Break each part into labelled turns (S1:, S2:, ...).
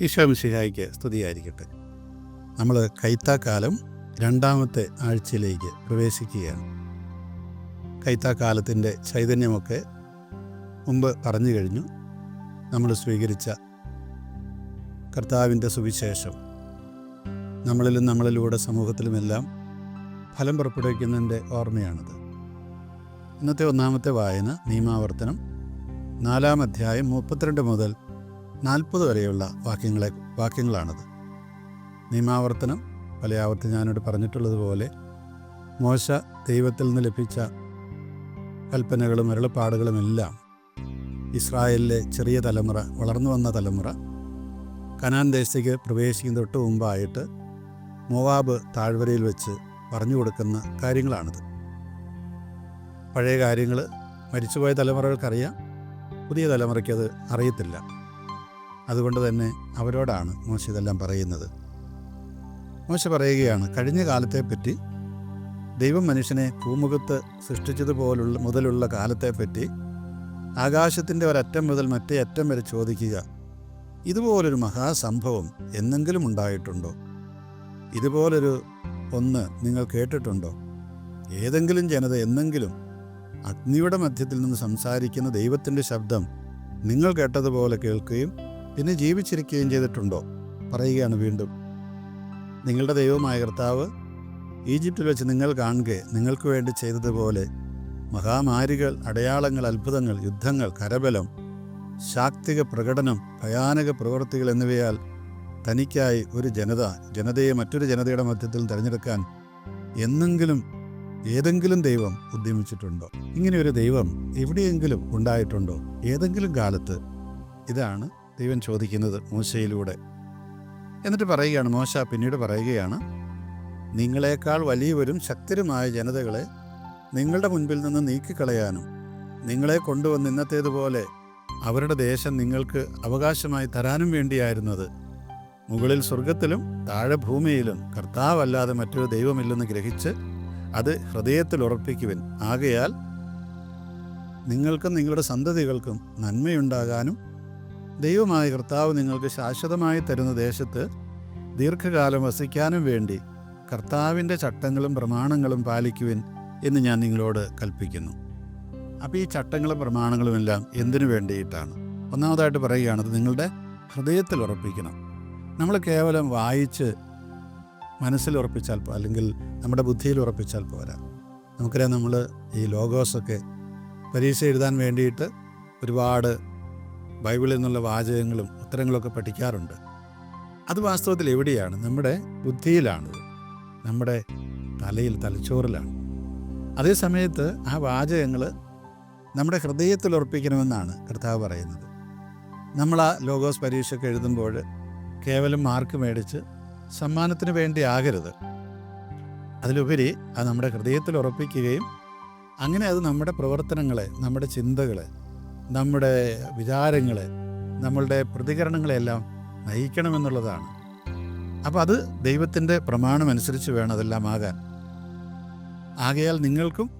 S1: ഈശോമിശിഹായിക്ക് സ്തുതിയായിരിക്കട്ടെ. നമ്മൾ കൈത്താക്കാലം രണ്ടാമത്തെ ആഴ്ചയിലേക്ക് പ്രവേശിക്കുകയാണ്. കൈത്താക്കാലത്തിന്റെ ചൈതന്യമൊക്കെ മുമ്പ് പറഞ്ഞു കഴിഞ്ഞു. നമ്മൾ സ്വീകരിച്ച കർത്താവിന്റെ സുവിശേഷം നമ്മളിലും നമ്മളിലൂടെ സമൂഹത്തിലുമെല്ലാം ഫലം പുറപ്പെടുവിക്കുന്നതിന്റെ ഓർമ്മയാണിത്. ഇന്നത്തെ ഒന്നാമത്തെ വായന നിയമാവർത്തനം നാലാം അധ്യായം മുപ്പത്തിരണ്ട് മുതൽ നാൽപ്പത് വരെയുള്ള വാക്യങ്ങളെ വാക്യങ്ങളാണത്. നിയമാവർത്തനം പല ആവർത്തി ഞാനോട് പറഞ്ഞിട്ടുള്ളതുപോലെ മോശ ദൈവത്തിൽ നിന്ന് ലഭിച്ച കൽപ്പനകളും അരുളപ്പാടുകളുമെല്ലാം ഇസ്രായേലിലെ ചെറിയ തലമുറ വളർന്നു വന്ന തലമുറ കനാൻ ദേശത്തേക്ക് പ്രവേശിക്കുന്ന തൊട്ട് മുമ്പായിട്ട് മൊവാബ് താഴ്വരയിൽ വെച്ച് പറഞ്ഞു കൊടുക്കുന്ന കാര്യങ്ങളാണിത്. പഴയ കാര്യങ്ങൾ മരിച്ചുപോയ തലമുറകൾക്കറിയാം പുതിയ തലമുറയ്ക്കത് അറിയത്തില്ല. അതുകൊണ്ട് തന്നെ അവരോടാണ് മോശ ഇതെല്ലാം പറയുന്നത്. മോശ പറയുകയാണ് കഴിഞ്ഞ കാലത്തെപ്പറ്റി ദൈവം മനുഷ്യനെ ഭൂമുഖത്ത് സൃഷ്ടിച്ചതുപോലുള്ള മുതലുള്ള കാലത്തെപ്പറ്റി ആകാശത്തിന്റെ ഒരറ്റം മുതൽ മറ്റേ അറ്റം വരെ ചോദിക്കുക. ഇതുപോലൊരു മഹാസംഭവം എന്നെങ്കിലും ഉണ്ടായിട്ടുണ്ടോ? ഇതുപോലൊരു ഒന്ന് നിങ്ങൾ കേട്ടിട്ടുണ്ടോ? ഏതെങ്കിലും ജനത എന്നെങ്കിലും അഗ്നിയുടെ മധ്യത്തിൽ നിന്ന് സംസാരിക്കുന്ന ദൈവത്തിന്റെ ശബ്ദം നിങ്ങൾ കേട്ടതുപോലെ കേൾക്കുകയും പിന്നെ ജീവിച്ചിരിക്കുകയും ചെയ്തിട്ടുണ്ടോ? പറയുകയാണ് വീണ്ടും. നിങ്ങളുടെ ദൈവമായ കർത്താവ് ഈജിപ്തിൽ വെച്ച് നിങ്ങൾ കാണുക നിങ്ങൾക്ക് വേണ്ടി ചെയ്തതുപോലെ മഹാമാരികൾ അടയാളങ്ങൾ അത്ഭുതങ്ങൾ യുദ്ധങ്ങൾ കരബലം ശാക്തിക പ്രകടനം ഭയാനക പ്രവൃത്തികൾ എന്നിവയാൽ തനിക്കായി ഒരു ജനത ജനതയെ മറ്റൊരു ജനതയുടെ മധ്യത്തിൽ തിരഞ്ഞെടുക്കാൻ എന്നെങ്കിലും ഏതെങ്കിലും ദൈവം ഉദ്യമിച്ചിട്ടുണ്ടോ? ഇങ്ങനെയൊരു ദൈവം എവിടെയെങ്കിലും ഉണ്ടായിട്ടുണ്ടോ? ഏതെങ്കിലും കാലത്ത്? ഇതാണ് ദൈവം ചോദിക്കുന്നത് മോശയിലൂടെ എന്നിട്ട് പറയുകയാണ് മോശ പിന്നീട് പറയുകയാണ് നിങ്ങളെക്കാൾ വലിയവരും ശക്തരുമായ ജനതകളെ നിങ്ങളുടെ മുൻപിൽ നിന്ന് നീക്കിക്കളയാനും നിങ്ങളെ കൊണ്ടുവന്ന് ഇന്നത്തേതുപോലെ അവരുടെ ദേശം നിങ്ങൾക്ക് അവകാശമായി തരാനും വേണ്ടിയായിരുന്നത്. മുകളിൽ സ്വർഗത്തിലും താഴെ ഭൂമിയിലും കർത്താവല്ലാതെ മറ്റൊരു ദൈവമില്ലെന്ന് ഗ്രഹിച്ച് അത് ഹൃദയത്തിൽ ഉറപ്പിക്കുവിൻ. ആകയാൽ നിങ്ങൾക്കും നിങ്ങളുടെ സന്തതികൾക്കും നന്മയുണ്ടാകാനും ദൈവമായ കർത്താവ് നിങ്ങൾക്ക് ശാശ്വതമായി തരുന്ന ദേശത്ത് ദീർഘകാലം വസിക്കാനും വേണ്ടി കർത്താവിന്റെ ചട്ടങ്ങളും പ്രമാണങ്ങളും പാലിക്കുവിൻ എന്ന് ഞാൻ നിങ്ങളോട് കൽപ്പിക്കുന്നു. അപ്പോൾ ഈ ചട്ടങ്ങളും പ്രമാണങ്ങളും എല്ലാം എന്തിനു വേണ്ടിയിട്ടാണ്? ഒന്നാമതായിട്ട് പറയുകയാണ് അത് നിങ്ങളുടെ ഹൃദയത്തിൽ ഉറപ്പിക്കണം. നമ്മൾ കേവലം വായിച്ച് മനസ്സിൽ ഉറപ്പിച്ചാൽ അല്ലെങ്കിൽ നമ്മുടെ ബുദ്ധിയിൽ ഉറപ്പിച്ചാൽ പോരാ. നമുക്കറിയാം നമ്മൾ ഈ ലോഗോസൊക്കെ പരീക്ഷ എഴുതാൻ വേണ്ടിയിട്ട് ഒരുപാട് ബൈബിളിൽ നിന്നുള്ള വാചകങ്ങളും ഉത്തരങ്ങളൊക്കെ പഠിക്കാറുണ്ട്. അത് വാസ്തവത്തിൽ എവിടെയാണ്? നമ്മുടെ ബുദ്ധിയിലാണത് നമ്മുടെ തലയിൽ തലച്ചോറിലാണ്. അതേ സമയത്ത് ആ വാചകങ്ങൾ നമ്മുടെ ഹൃദയത്തിൽ ഉറപ്പിക്കണമെന്നാണ് കർത്താവ് പറയുന്നത്. നമ്മൾ ആ ലോഗോസ് പരീക്ഷയൊക്കെ എഴുതുമ്പോൾ കേവലം മാർക്ക് മേടിച്ച് സമ്മാനത്തിന് വേണ്ടി ആകരുത്. അതിലുപരി അത് നമ്മുടെ ഹൃദയത്തിൽ ഉറപ്പിക്കുകയും അങ്ങനെ അത് നമ്മുടെ പ്രവർത്തനങ്ങളെ നമ്മുടെ ചിന്തകളെ നമ്മുടെ വിചാരങ്ങളെ നമ്മളുടെ പ്രതികരണങ്ങളെല്ലാം നയിക്കണമെന്നുള്ളതാണ്. അപ്പോൾ അത് ദൈവത്തിന്റെ പ്രമാണമനുസരിച്ച് വേണം അതെല്ലാം ആകാൻ. ആകയാൽ നിങ്ങൾക്കും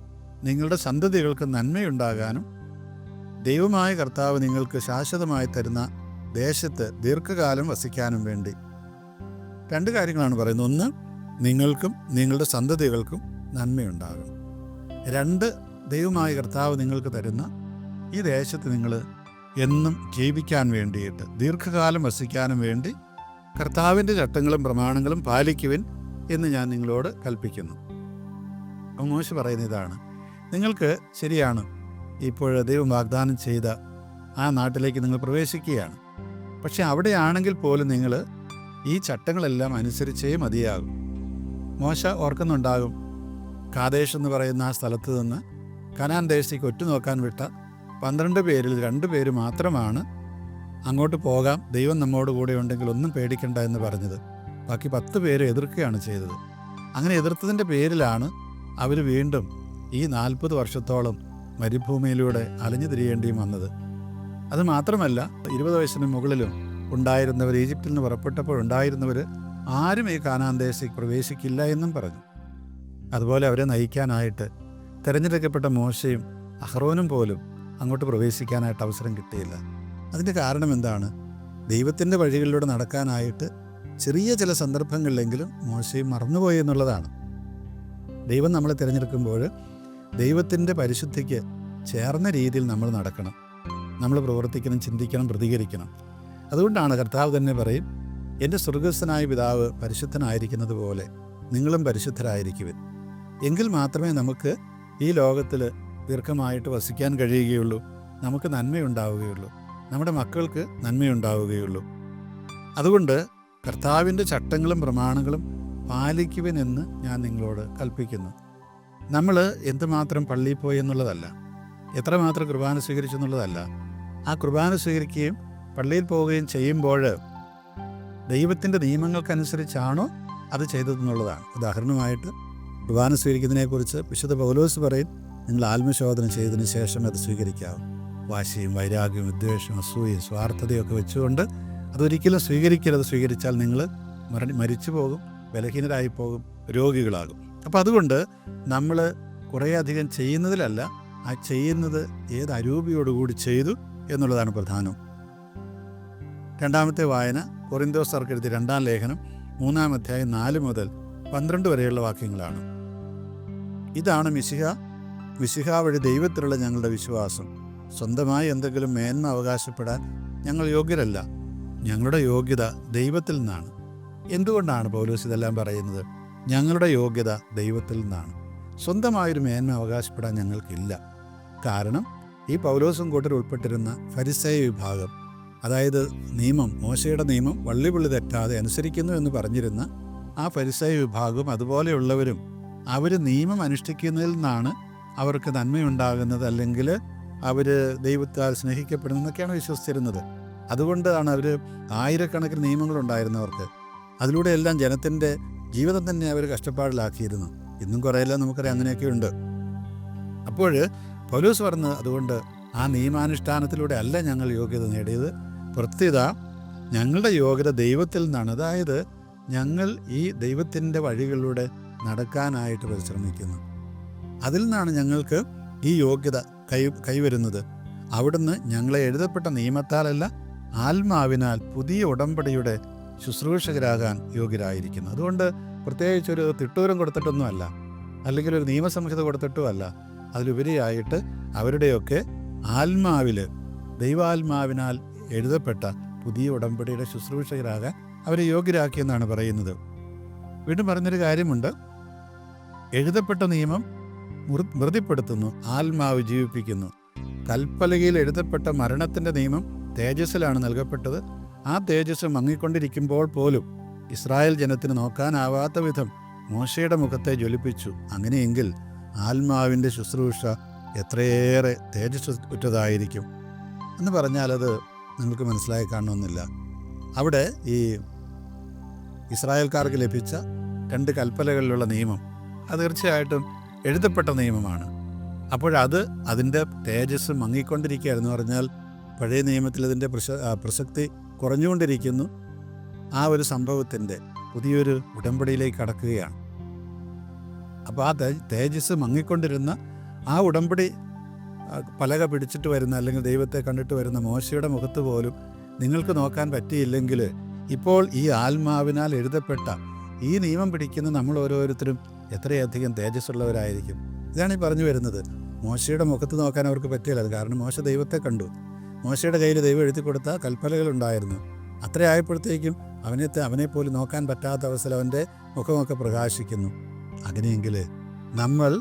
S1: നിങ്ങളുടെ സന്തതികൾക്കും നന്മയുണ്ടാകാനും ദൈവമായ കർത്താവ് നിങ്ങൾക്ക് ശാശ്വതമായി തരുന്ന ദേശത്ത് ദീർഘകാലം വസിക്കാനും വേണ്ടി. രണ്ട് കാര്യങ്ങളാണ് പറയുന്നത്. ഒന്ന് നിങ്ങൾക്കും നിങ്ങളുടെ സന്തതികൾക്കും നന്മയുണ്ടാകും രണ്ട് ദൈവമായ കർത്താവ് നിങ്ങൾക്ക് തരുന്ന ഈ ദേശത്ത് നിങ്ങൾ എന്നും ജീവിക്കാൻ വേണ്ടിയിട്ട് ദീർഘകാലം വസിക്കാനും വേണ്ടി കർത്താവിന്റെ ചട്ടങ്ങളും പ്രമാണങ്ങളും പാലിക്കുവിൻ എന്ന് ഞാൻ നിങ്ങളോട് കൽപ്പിക്കുന്നു. മോശ പറയുന്ന ഇതാണ്. നിങ്ങൾക്ക് ശരിയാണ്. ഇപ്പോൾ ദൈവം വാഗ്ദാനം ചെയ്ത ആ നാട്ടിലേക്ക് നിങ്ങൾ പ്രവേശിക്കുകയാണ്. പക്ഷെ അവിടെയാണെങ്കിൽ പോലും നിങ്ങൾ ഈ ചട്ടങ്ങളെല്ലാം അനുസരിച്ചേ മതിയാകും. മോശ ഓർക്കുന്നുണ്ടാകും കാദേശ് എന്ന് പറയുന്ന ആ സ്ഥലത്ത് നിന്ന് കനാൻ ദേശത്തേക്ക് ഒറ്റുനോക്കാൻ വിട്ട പന്ത്രണ്ട് പേരിൽ രണ്ട് പേര് മാത്രമാണ് അങ്ങോട്ട് പോകാം. ദൈവം നമ്മോട് കൂടെ ഉണ്ടെങ്കിൽ ഒന്നും പേടിക്കണ്ട എന്ന് പറഞ്ഞത്. ബാക്കി പത്ത് പേര് എതിർക്കുകയാണ് ചെയ്തത്. അങ്ങനെ എതിർത്തതിന്റെ പേരിലാണ് അവർ വീണ്ടും ഈ നാൽപ്പത് വർഷത്തോളം മരുഭൂമിയിലൂടെ അലഞ്ഞു തിരിയേണ്ടിയും വന്നത്. അത് മാത്രമല്ല ഇരുപത് വയസ്സിന് മുകളിലും ഉണ്ടായിരുന്നവർ ഈജിപ്തിൽ നിന്ന് പുറപ്പെട്ടപ്പോൾ ഉണ്ടായിരുന്നവർ ആരും ഈ കാനാന്തേശയ്ക്ക് പ്രവേശിക്കില്ല എന്നും പറഞ്ഞു. അതുപോലെ അവരെ നയിക്കാനായിട്ട് തിരഞ്ഞെടുക്കപ്പെട്ട മോശയും അഹ്റോനും പോലും അങ്ങോട്ട് പ്രവേശിക്കാനായിട്ട് അവസരം കിട്ടിയില്ല. അതിന്റെ കാരണം എന്താണ്? ദൈവത്തിന്റെ വഴികളിലൂടെ നടക്കാനായിട്ട് ചെറിയ ചില സന്ദർഭങ്ങളിലെങ്കിലും മോശയും മറന്നുപോയി എന്നുള്ളതാണ്. ദൈവം നമ്മളെ തിരഞ്ഞെടുക്കുമ്പോൾ ദൈവത്തിന്റെ പരിശുദ്ധിക്ക് ചേർന്ന രീതിയിൽ നമ്മൾ നടക്കണം. നമ്മൾ പ്രവർത്തിക്കണം ചിന്തിക്കണം പ്രതികരിക്കണം. അതുകൊണ്ടാണ് കർത്താവ് തന്നെ പറയും എന്റെ സ്വർഗസ്ഥനായ പിതാവ് പരിശുദ്ധനായിരിക്കുന്നത് പോലെ നിങ്ങളും പരിശുദ്ധരായിരിക്കുവിൻ. എങ്കിൽ മാത്രമേ നമുക്ക് ഈ ലോകത്തിൽ ദീർഘമായിട്ട് വസിക്കാൻ കഴിയുകയുള്ളൂ. നമുക്ക് നന്മയുണ്ടാവുകയുള്ളൂ. നമ്മുടെ മക്കൾക്ക് നന്മയുണ്ടാവുകയുള്ളൂ. അതുകൊണ്ട് കർത്താവിന്റെ ചട്ടങ്ങളും പ്രമാണങ്ങളും പാലിക്കുവനെന്ന് ഞാൻ നിങ്ങളോട് കൽപ്പിക്കുന്നു. നമ്മൾ എന്തുമാത്രം പള്ളിയിൽ പോയി എന്നുള്ളതല്ല എത്രമാത്രം കുർബാന സ്വീകരിച്ചു എന്നുള്ളതല്ല ആ കുർബാന സ്വീകരിക്കുകയും പള്ളിയിൽ പോവുകയും ചെയ്യുമ്പോൾ ദൈവത്തിന്റെ നിയമങ്ങൾക്കനുസരിച്ചാണോ അത് ചെയ്തതെന്നുള്ളതാണ്. ഉദാഹരണമായിട്ട് കുർബാന സ്വീകരിക്കുന്നതിനെക്കുറിച്ച് വിശുദ്ധ പൗലോസ് പറയും നിങ്ങൾ ആത്മശോധന ചെയ്തതിന് ശേഷം അത് സ്വീകരിക്കാവും വാശിയും വൈരാഗ്യവും വിദ്വേഷവും അസൂയയും സ്വാർത്ഥതയൊക്കെ വെച്ചുകൊണ്ട് അതൊരിക്കലും സ്വീകരിക്കരുത്. സ്വീകരിച്ചാൽ നിങ്ങൾ മരണി മരിച്ചു പോകും ബലഹീനരായി പോകും രോഗികളാകും. അപ്പോൾ അതുകൊണ്ട് നമ്മൾ കുറേയധികം ചെയ്യുന്നതിലല്ല ആ ചെയ്യുന്നത് ഏത് അരൂപിയോടുകൂടി ചെയ്തു എന്നുള്ളതാണ് പ്രധാനം. രണ്ടാമത്തെ വായന കൊറിന്തോ സർക്കെഴുതി രണ്ടാം ലേഖനം മൂന്നാം അധ്യായം നാല് മുതൽ പന്ത്രണ്ട് വരെയുള്ള വാക്യങ്ങളാണ്. ഇതാണ് മിശിഹ മിശിഹ വഴി ദൈവത്തിലുള്ള ഞങ്ങളുടെ വിശ്വാസം. സ്വന്തമായി എന്തെങ്കിലും മേന്മ അവകാശപ്പെടാൻ ഞങ്ങൾ യോഗ്യരല്ല. ഞങ്ങളുടെ യോഗ്യത ദൈവത്തിൽ നിന്നാണ്. എന്തുകൊണ്ടാണ് പൗലോസ് ഇതെല്ലാം പറയുന്നത്? ഞങ്ങളുടെ യോഗ്യത ദൈവത്തിൽ നിന്നാണ്. സ്വന്തമായൊരു മേന്മ അവകാശപ്പെടാൻ ഞങ്ങൾക്കില്ല. കാരണം ഈ പൗലോസും കൂട്ടർ ഉൾപ്പെട്ടിരുന്ന ഫരിസയ വിഭാഗം അതായത് നിയമം മോശയുടെ നിയമം വള്ളിപുള്ളി തെറ്റാതെ അനുസരിക്കുന്നു എന്ന് പറഞ്ഞിരുന്ന ആ ഫരിസയ വിഭാഗവും അതുപോലെയുള്ളവരും അവർ നിയമം അനുഷ്ഠിക്കുന്നതിൽ നിന്നാണ് അവർക്ക് നന്മയുണ്ടാകുന്നത് അല്ലെങ്കിൽ അവർ ദൈവത്താൽ സ്നേഹിക്കപ്പെടുന്നതൊക്കെയാണ് വിശ്വസിച്ചിരുന്നത്. അതുകൊണ്ടാണ് അവർ ആയിരക്കണക്കിന് നിയമങ്ങളുണ്ടായിരുന്നവർക്ക്. അതിലൂടെ എല്ലാം ജനത്തിന്റെ ജീവിതം തന്നെ അവർ കഷ്ടപ്പാടിലാക്കിയിരുന്നു. ഇന്നും കുറേയെല്ലാം നമുക്കറിയാം അങ്ങനെയൊക്കെ ഉണ്ട് അപ്പോൾ പൗലൂസ് പറഞ്ഞ് അതുകൊണ്ട് ആ നിയമാനുഷ്ഠാനത്തിലൂടെ അല്ല ഞങ്ങൾ യോഗ്യത നേടിയത്. പ്രത്യേകത ഞങ്ങളുടെ യോഗ്യത ദൈവത്തിൽ നിന്നാണ്. അതായത് ഞങ്ങൾ ഈ ദൈവത്തിന്റെ വഴികളിലൂടെ നടക്കാനായിട്ട് പരിശ്രമിക്കുന്നു. അതിൽ നിന്നാണ് ഞങ്ങൾക്ക് ഈ യോഗ്യത കൈ കൈവരുന്നത്. അവിടുന്ന് ഞങ്ങളെ എഴുതപ്പെട്ട നിയമത്താലല്ല ആത്മാവിനാൽ പുതിയ ഉടമ്പടിയുടെ ശുശ്രൂഷകരാകാൻ യോഗ്യരായിരിക്കുന്നു അതുകൊണ്ട് പ്രത്യേകിച്ച് ഒരു തിട്ടൂരം കൊടുത്തിട്ടൊന്നുമല്ല അല്ലെങ്കിൽ ഒരു നിയമസംഹിത കൊടുത്തിട്ടുമല്ല അതിലുപരിയായിട്ട് അവരുടെയൊക്കെ ആത്മാവിൽ ദൈവാത്മാവിനാൽ എഴുതപ്പെട്ട പുതിയ ഉടമ്പടിയുടെ ശുശ്രൂഷകരാകാൻ അവരെ യോഗ്യരാക്കിയെന്നാണ് പറയുന്നത്. വീണ്ടും പറഞ്ഞൊരു കാര്യമുണ്ട്. എഴുതപ്പെട്ട നിയമം മൃതിപ്പെടുത്തുന്നു ആത്മാവ് ജീവിപ്പിക്കുന്നു. കൽപ്പലകയിൽ എഴുതപ്പെട്ട മരണത്തിന്റെ നിയമം തേജസ്സിലാണ് നൽകപ്പെട്ടത്. ആ തേജസ് മങ്ങിക്കൊണ്ടിരിക്കുമ്പോൾ പോലും ഇസ്രായേൽ ജനത്തിന് നോക്കാനാവാത്ത വിധം മോശയുടെ മുഖത്തെ ജ്വലിപ്പിച്ചു. അങ്ങനെയെങ്കിൽ ആത്മാവിന്റെ ശുശ്രൂഷ എത്രയേറെ തേജസ് ഉറ്റതായിരിക്കും എന്ന് പറഞ്ഞാൽ അത് നിങ്ങൾക്ക് മനസ്സിലായി കാണണമെന്നില്ല. അവിടെ ഈ ഇസ്രായേൽക്കാർക്ക് ലഭിച്ച രണ്ട് കൽപ്പലകളിലുള്ള നിയമം. അത് തീർച്ചയായിട്ടും എഴുതപ്പെട്ട നിയമമാണ്. അപ്പോഴത് അതിന്റെ തേജസ് മങ്ങിക്കൊണ്ടിരിക്കുകയായിരുന്നു. പറഞ്ഞാൽ പഴയ നിയമത്തിൽ അതിന്റെ പ്രശ പ്രസക്തി കുറഞ്ഞുകൊണ്ടിരിക്കുന്നു. ആ ഒരു സംഭവത്തിന്റെ പുതിയൊരു ഉടമ്പടിയിലേക്ക് കടക്കുകയാണ്. അപ്പോൾ ആ തേജസ് മങ്ങിക്കൊണ്ടിരുന്ന ആ ഉടമ്പടി പലക പിടിച്ചിട്ട് വരുന്ന അല്ലെങ്കിൽ ദൈവത്തെ കണ്ടിട്ട് വരുന്ന മോശയുടെ മുഖത്ത് പോലും നിങ്ങൾക്ക് നോക്കാൻ പറ്റിയില്ലെങ്കിൽ ഇപ്പോൾ ഈ ആത്മാവിനാൽ എഴുതപ്പെട്ട ഈ നിയമം പിടിക്കുന്ന നമ്മൾ ഓരോരുത്തരും എത്രയധികം തേജസ്സുള്ളവരായിരിക്കും. ഇതാണ് ഈ പറഞ്ഞു വരുന്നത്. മോശയുടെ മുഖത്ത് നോക്കാൻ അവർക്ക് പറ്റിയില്ല. അത് കാരണം മോശ ദൈവത്തെ കണ്ടു. മോശയുടെ കയ്യിൽ ദൈവം എഴുതി കൊടുത്ത കൽപ്പലകളുണ്ടായിരുന്നു അത്ര ആയപ്പോഴത്തേക്കും അവനെ അവനെ പോലും നോക്കാൻ പറ്റാത്ത അവസ്ഥയിൽ അവന്റെ മുഖമൊക്കെ പ്രകാശിക്കുന്നു. അങ്ങനെയെങ്കിൽ നമ്മൾ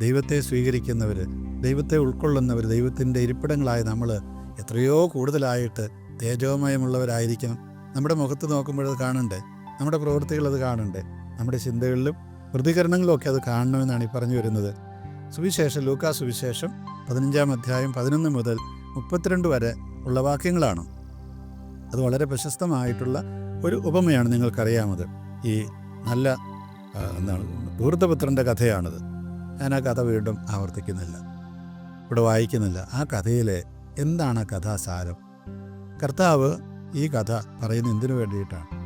S1: ദൈവത്തെ സ്വീകരിക്കുന്നവർ ദൈവത്തെ ഉൾക്കൊള്ളുന്നവർ ദൈവത്തിന്റെ ഇരിപ്പിടങ്ങളായ നമ്മൾ എത്രയോ കൂടുതലായിട്ട് തേജോമയമുള്ളവരായിരിക്കണം. നമ്മുടെ മുഖത്ത് നോക്കുമ്പോഴത് കാണണ്ടേ? നമ്മുടെ പ്രവൃത്തികൾ അത് കാണണ്ടേ? നമ്മുടെ ചിന്തകളിലും പ്രതികരണങ്ങളിലും ഒക്കെ അത് കാണണമെന്നാണ് ഈ പറഞ്ഞു വരുന്നത്. സുവിശേഷം ലൂക്കാ സുവിശേഷം പതിനഞ്ചാം അധ്യായം പതിനൊന്ന് മുതൽ മുപ്പത്തിരണ്ട് വരെ ഉള്ള വാക്യങ്ങളാണ്. അത് വളരെ പ്രശസ്തമായിട്ടുള്ള ഒരു ഉപമയാണ് നിങ്ങൾക്കറിയാമത്. ഈ നല്ല എന്താണ് ദൂർത്തപുത്രന്റെ കഥയാണത്. ഞാൻ ആ കഥ വീണ്ടും ആവർത്തിക്കുന്നില്ല. ഇവിടെ വായിക്കുന്നില്ല. ആ കഥയിലെ എന്താണ് ആ കഥാസാരം? കർത്താവ് ഈ കഥ പറയുന്ന എന്തിനു വേണ്ടിയിട്ടാണ്?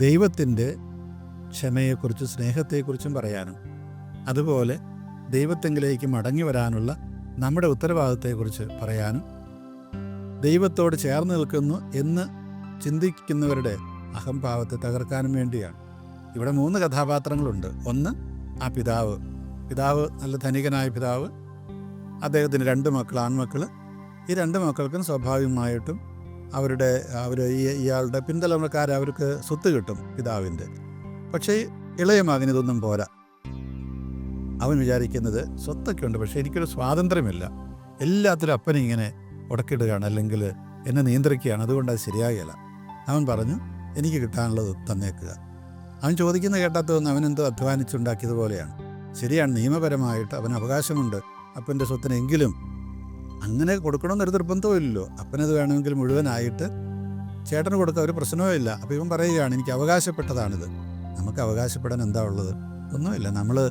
S1: ദൈവത്തിന്റെ ക്ഷമയെക്കുറിച്ചും സ്നേഹത്തെക്കുറിച്ചും പറയാനും. അതുപോലെ ദൈവത്തെങ്കിലേക്ക് മടങ്ങി വരാനുള്ള നമ്മുടെ ഉത്തരവാദിത്തത്തെക്കുറിച്ച് പറയാനും. ദൈവത്തോട് ചേർന്ന് നിൽക്കുന്നു എന്ന് ചിന്തിക്കുന്നവരുടെ അഹംഭാവത്തെ തകർക്കാനും വേണ്ടിയാണ്. ഇവിടെ മൂന്ന് കഥാപാത്രങ്ങളുണ്ട്. ഒന്ന് ആ പിതാവ്. പിതാവ് നല്ല ധനികനായ പിതാവ്. അദ്ദേഹത്തിന് രണ്ട് മക്കൾ ആൺമക്കൾ ഈ രണ്ട് മക്കൾക്കും സ്വാഭാവികമായിട്ടും അവരുടെ അവർ ഇയാളുടെ പിന്തലമുറക്കാർ അവർക്ക് സ്വത്ത് കിട്ടും പിതാവിന്റെ. പക്ഷേ ഇളയ മകന് ഇതൊന്നും പോരാ. അവൻ വിചാരിക്കുന്നത് സ്വത്തൊക്കെ ഉണ്ട് പക്ഷേ എനിക്കൊരു സ്വാതന്ത്ര്യമില്ല. എല്ലാത്തിലും അപ്പനെ ഇങ്ങനെ ഉടക്കിടുകയാണ് അല്ലെങ്കിൽ എന്നെ നിയന്ത്രിക്കുകയാണ്. അതുകൊണ്ട് അത് ശരിയാകില്ല അവൻ പറഞ്ഞു എനിക്ക് കിട്ടാനുള്ളത് തന്നേക്കുക. അവൻ ചോദിക്കുന്ന കേട്ടാത്തതൊന്നും അവനെന്തോ അധ്വാനിച്ചുണ്ടാക്കിയതുപോലെയാണ്. ശരിയാണ് നിയമപരമായിട്ട് അവന് അവകാശമുണ്ട്. അപ്പന്റെ സ്വത്തിനെങ്കിലും അങ്ങനെ കൊടുക്കണമെന്നൊരു നിർബന്ധവും ഇല്ലല്ലോ. അപ്പനത് വേണമെങ്കിൽ മുഴുവനായിട്ട് ചേട്ടന് കൊടുക്കാൻ ഒരു പ്രശ്നവും ഇല്ല അപ്പോൾ ഇവൻ പറയുകയാണ് എനിക്ക് അവകാശപ്പെട്ടതാണിത്. നമുക്ക് അവകാശപ്പെടാൻ എന്താ ഉള്ളത്? ഒന്നുമില്ല. നമ്മൾ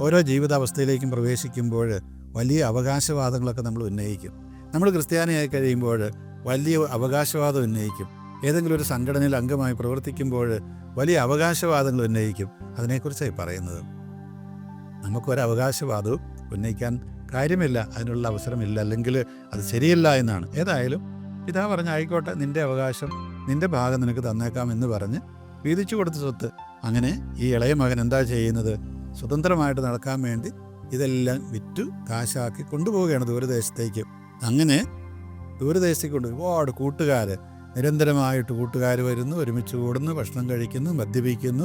S1: ഓരോ ജീവിതാവസ്ഥയിലേക്കും പ്രവേശിക്കുമ്പോൾ വലിയ അവകാശവാദങ്ങളൊക്കെ നമ്മൾ ഉന്നയിക്കും. നമ്മൾ ക്രിസ്ത്യാനിയായി കഴിയുമ്പോൾ വലിയ അവകാശവാദം ഉന്നയിക്കും. ഏതെങ്കിലും ഒരു സംഘടനയിൽ അംഗമായി പ്രവർത്തിക്കുമ്പോൾ വലിയ അവകാശവാദങ്ങൾ ഉന്നയിക്കും. അതിനെക്കുറിച്ചായി പറയുന്നത്. നമുക്കൊരു അവകാശവാദവും ഉന്നയിക്കാൻ കാര്യമില്ല. അതിനുള്ള അവസരമില്ല. അല്ലെങ്കിൽ അത് ശരിയല്ല എന്നാണ്. ഏതായാലും ഇതാ പറഞ്ഞ ആയിക്കോട്ടെ നിന്റെ അവകാശം നിന്റെ ഭാഗം നിനക്ക് തന്നേക്കാം എന്ന് പറഞ്ഞ് വീതിച്ചു കൊടുത്ത സ്വത്ത് അങ്ങനെ ഈ ഇളയ മകൻ എന്താ ചെയ്യുന്നത്? സ്വതന്ത്രമായിട്ട് നടക്കാൻ വേണ്ടി ഇതെല്ലാം വിറ്റു കാശാക്കി കൊണ്ടുപോവുകയാണ് ദൂരദേശത്തേക്ക്. അങ്ങനെ ദൂരദേശത്തേക്ക് കൊണ്ട് ഒരുപാട് കൂട്ടുകാർ നിരന്തരമായിട്ട് കൂട്ടുകാർ വരുന്നു ഒരുമിച്ച് കൂടുന്നു ഭക്ഷണം കഴിക്കുന്നു മദ്യപിക്കുന്നു.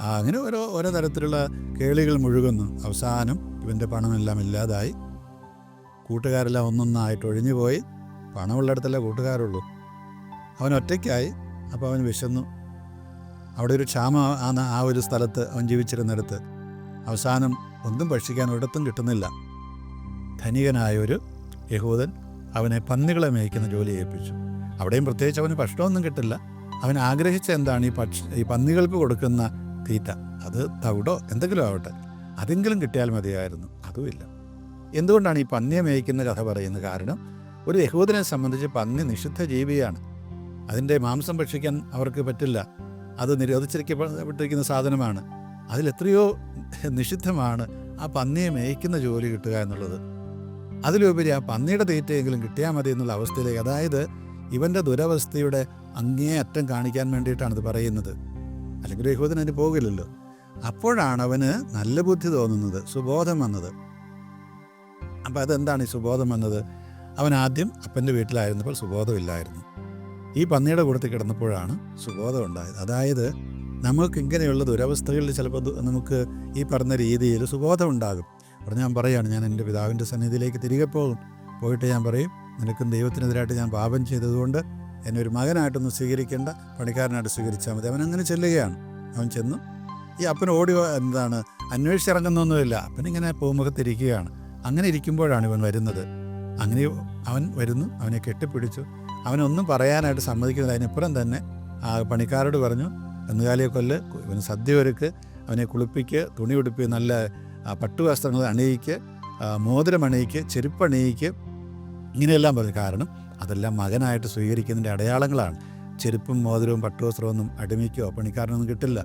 S1: അങ്ങനെ ഓരോ ഓരോ തരത്തിലുള്ള കേളികൾ മുഴുകുന്നു. അവസാനം ഇവന്റെ പണമെല്ലാം ഇല്ലാതായി. കൂട്ടുകാരെല്ലാം ഒന്നൊന്നായിട്ട് ഒഴിഞ്ഞു പോയി. പണമുള്ളിടത്തല്ലേ കൂട്ടുകാരുള്ളൂ. അവൻ ഒറ്റയ്ക്കായി. അപ്പോൾ അവൻ വിശന്നു. അവിടെ ഒരു ക്ഷാമ ആണ് ആ ഒരു സ്ഥലത്ത് അവൻ ജീവിച്ചിരുന്നിടത്ത്. അവസാനം ഒന്നും ഭക്ഷിക്കാൻ ഒരിടത്തും കിട്ടുന്നില്ല. ധനികനായ ഒരു യഹൂദൻ അവനെ പന്നികളെ മേയ്ക്കുന്ന ജോലി ഏൽപ്പിച്ചു. അവിടെയും പ്രത്യേകിച്ച് അവന് ഭക്ഷണമൊന്നും കിട്ടില്ല. അവൻ ആഗ്രഹിച്ച എന്താണ് ഈ പക്ഷി ഈ പന്നികൾക്ക് കൊടുക്കുന്ന തീറ്റ? അത് തവിടോ? എന്തെങ്കിലും ആവട്ടെ. അതെങ്കിലും കിട്ടിയാൽ മതിയായിരുന്നു. അതുമില്ല എന്തുകൊണ്ടാണ് ഈ പന്നിയെ മേയ്ക്കുന്ന കഥ പറയുന്നത്? കാരണം ഒരു യഹൂദനെ സംബന്ധിച്ച് പന്നി നിഷിദ്ധ ജീവിയാണ് അതിന്റെ മാംസം ഭക്ഷിക്കാൻ അവർക്ക് പറ്റില്ല. അത് നിരോധിച്ചിരിക്കപ്പെട്ടിരിക്കുന്ന സാധനമാണ്. അതിലെത്രയോ നിഷിദ്ധമാണ് ആ പന്നിയെ മേയ്ക്കുന്ന ജോലി കിട്ടുക എന്നുള്ളത്. അതിലുപരി ആ പന്നിയുടെ തീറ്റയെങ്കിലും കിട്ടിയാൽ മതി എന്നുള്ള അവസ്ഥയിലേക്ക് അതായത് ഇവന്റെ ദുരവസ്ഥയുടെ അങ്ങേ അറ്റം കാണിക്കാൻ വേണ്ടിയിട്ടാണ് ഇത് പറയുന്നത്. അല്ലെങ്കിൽ യഹൂദൻ അതിന് പോകില്ലല്ലോ. അപ്പോഴാണ് അവന് നല്ല ബുദ്ധി തോന്നുന്നത് സുബോധം വന്നത്. അപ്പം അതെന്താണ് ഈ സുബോധം വന്നത്? അവൻ ആദ്യം അപ്പന്റെ വീട്ടിലായിരുന്നപ്പോൾ സുബോധമില്ലായിരുന്നു. ഈ പന്നിയുടെ കൂടത്തിൽ കിടന്നപ്പോഴാണ് സുബോധം ഉണ്ടായത്. അതായത് നമുക്ക് ഇങ്ങനെയുള്ള ദുരവസ്ഥകളിൽ ചിലപ്പോൾ നമുക്ക് ഈ പറഞ്ഞ രീതിയിൽ സുബോധം ഉണ്ടാകും. അപ്പോൾ ഞാൻ പറയുകയാണ് ഞാൻ എന്റെ പിതാവിന്റെ സന്നിധിയിലേക്ക് തിരികെ പോകും. പോയിട്ട് ഞാൻ പറയും നിനക്കും ദൈവത്തിനെതിരായിട്ട് ഞാൻ പാപം ചെയ്തതുകൊണ്ട് എന്നെ ഒരു മകനായിട്ടൊന്നും സ്വീകരിക്കേണ്ട പണിക്കാരനായിട്ട് സ്വീകരിച്ചാൽ മതി. അവൻ അങ്ങനെ ചെല്ലുകയാണ്. അവൻ ചെന്നു. ഈ അപ്പൻ ഓടി എന്താണ് അന്വേഷിച്ചിറങ്ങുന്നൊന്നുമില്ല അപ്പനിങ്ങനെ പൂമുഖത്തിരിക്കുകയാണ് അങ്ങനെ ഇരിക്കുമ്പോഴാണ് ഇവൻ വരുന്നത്. അങ്ങനെ അവൻ വരുന്നു അവനെ കെട്ടിപ്പിടിച്ചു. അവനൊന്നും പറയാനായിട്ട് സമ്മതിക്കുന്നില്ല. അതിനപ്പുറം തന്നെ ആ പണിക്കാരോട് പറഞ്ഞു കന്നുകാലിയെ കൊല്ല് ഇവന് സദ്യ ഒരുക്ക് അവനെ കുളിപ്പിക്ക് തുണി ഉടുപ്പി നല്ല പട്ടുവസ്ത്രങ്ങൾ അണിയിക്ക് മോതിരം അണിയിക്ക് ചെരുപ്പണിയിക്ക് ഇങ്ങനെയെല്ലാം പറഞ്ഞു. കാരണം അതെല്ലാം മകനായിട്ട് സ്വീകരിക്കുന്നതിന്റെ അടയാളങ്ങളാണ്. ചെരുപ്പും മോതിരവും പട്ടുവസ്ത്രമൊന്നും അടിമയ്ക്കോ പണിക്കാരനൊന്നും കിട്ടില്ല.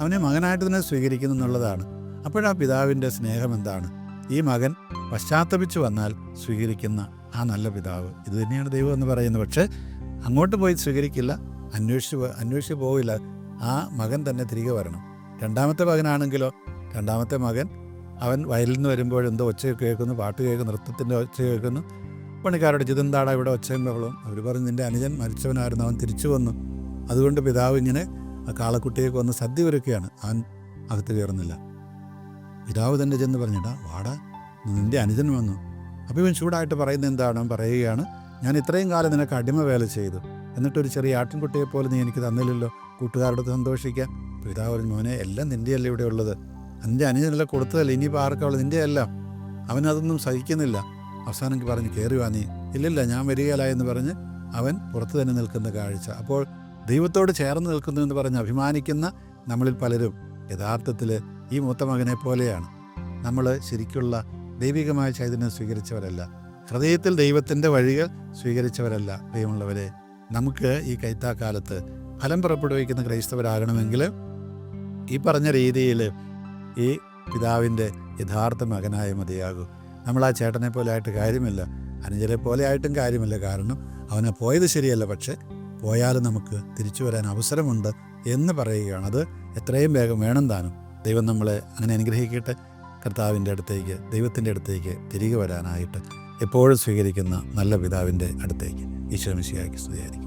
S1: അവനെ മകനായിട്ട് തന്നെ സ്വീകരിക്കുന്നു എന്നുള്ളതാണ്. അപ്പോഴാ പിതാവിന്റെ സ്നേഹം എന്താണ്? ഈ മകൻ പശ്ചാത്തപിച്ചു വന്നാൽ സ്വീകരിക്കുന്ന ആ നല്ല പിതാവ്. ഇത് തന്നെയാണ് ദൈവം എന്ന് പറയുന്നത്. പക്ഷേ അങ്ങോട്ട് പോയി സ്വീകരിക്കില്ല. അന്വേഷിച്ച് അന്വേഷിച്ച് പോവില്ല. ആ മകൻ തന്നെ തിരികെ വരണം. രണ്ടാമത്തെ മകനാണെങ്കിലോ രണ്ടാമത്തെ മകൻ അവൻ വയലിൽ നിന്ന് വരുമ്പോൾ എന്തോ ഒച്ച കേൾക്കുന്നു പാട്ട് കേൾക്കുന്നു നൃത്തത്തിന്റെ ഒച്ച കേൾക്കുന്നു. പണിക്കാരോട് ഇതെന്താടാ ഇവിടെ ഒച്ചയും ബഹളവും അവർ പറഞ്ഞു. നിന്റെ അനുജൻ മരിച്ചവനായിരുന്നു. അവൻ തിരിച്ചു വന്നു. അതുകൊണ്ട് പിതാവ് ഇങ്ങനെ ആ കാളക്കുട്ടിയൊക്കെ വന്ന് സദ്യ ഒരുക്കുകയാണ്. അവൻ അകത്ത് കയറുന്നില്ല. പിതാവ് തന്നെ ചെന്ന് പറഞ്ഞിട്ടാ വാടാ നിന്റെ അനുജൻ വന്നു. ഇവൻ ചൂടായിട്ട് പറയുന്നത് എന്താണ്? പറയുകയാണ് ഞാൻ ഇത്രയും കാലം നിനക്ക് അടിമ വേല ചെയ്തു. എന്നിട്ടൊരു ചെറിയ ആട്ടിൻകുട്ടിയെ പോലെ നീ എനിക്ക് തന്നില്ലല്ലോ. കൂട്ടുകാരോട് സന്തോഷിക്കാൻ. പിതാവ് പറഞ്ഞു മോനെ എല്ലാം നിന്റെയല്ലേ ഇവിടെ ഉള്ളത്? നിന്റെ അനുജനെല്ലാം കൊടുത്തതല്ല? ഇനിയിപ്പോൾ ആർക്കുള്ളത് നിന്റെ എല്ലാം അവനതൊന്നും സഹിക്കുന്നില്ല. അവസാനം പറഞ്ഞു വാ നീ. ഇല്ലില്ല ഞാൻ വരികയില്ല എന്ന് പറഞ്ഞ് അവൻ പുറത്ത് തന്നെ നിൽക്കുന്ന കാഴ്ച. അപ്പോൾ ദൈവത്തോട് ചേർന്ന് നിൽക്കുന്നു എന്ന് പറഞ്ഞ് അഭിമാനിക്കുന്ന നമ്മളിൽ പലരും യഥാർത്ഥത്തിൽ ഈ മൂത്ത മകനെ പോലെയാണ്. നമ്മൾ ശരിക്കുള്ള ദൈവികമായ ചൈതന്യം സ്വീകരിച്ചവരല്ല. ഹൃദയത്തിൽ ദൈവത്തിന്റെ വഴികൾ സ്വീകരിച്ചവരല്ല. പ്രിയമുള്ളവരെ നമുക്ക് ഈ കൈത്താക്കാലത്ത് ഫലം പുറപ്പെടുവിക്കുന്ന ക്രൈസ്തവരാകണമെങ്കിൽ ഈ പറഞ്ഞ രീതിയിൽ ഈ പിതാവിന്റെ യഥാർത്ഥ മകനായ മതിയാകൂ. നമ്മൾ ആ ചേട്ടനെ പോലെ ആയിട്ട് കാര്യമില്ല. അനുജനെ പോലെ ആയിട്ടും കാര്യമില്ല. കാരണം അവനെ പോയത് ശരിയല്ല. പക്ഷേ പോയാലും നമുക്ക് തിരിച്ചു വരാൻ അവസരമുണ്ട് എന്ന് പറയുകയാണ്. അത് എത്രയും വേഗം വേണം താനും. ദൈവം നമ്മളെ അങ്ങനെ അനുഗ്രഹിക്കട്ടെ. കർത്താവിന്റെ അടുത്തേക്ക് ദൈവത്തിന്റെ അടുത്തേക്ക് തിരികെ വരാനായിട്ട് എപ്പോഴും സ്വീകരിക്കുന്ന നല്ല പിതാവിന്റെ അടുത്തേക്ക്. ഈശ്വരമിശിയാക്കി സ്തുതിയായിരിക്കും.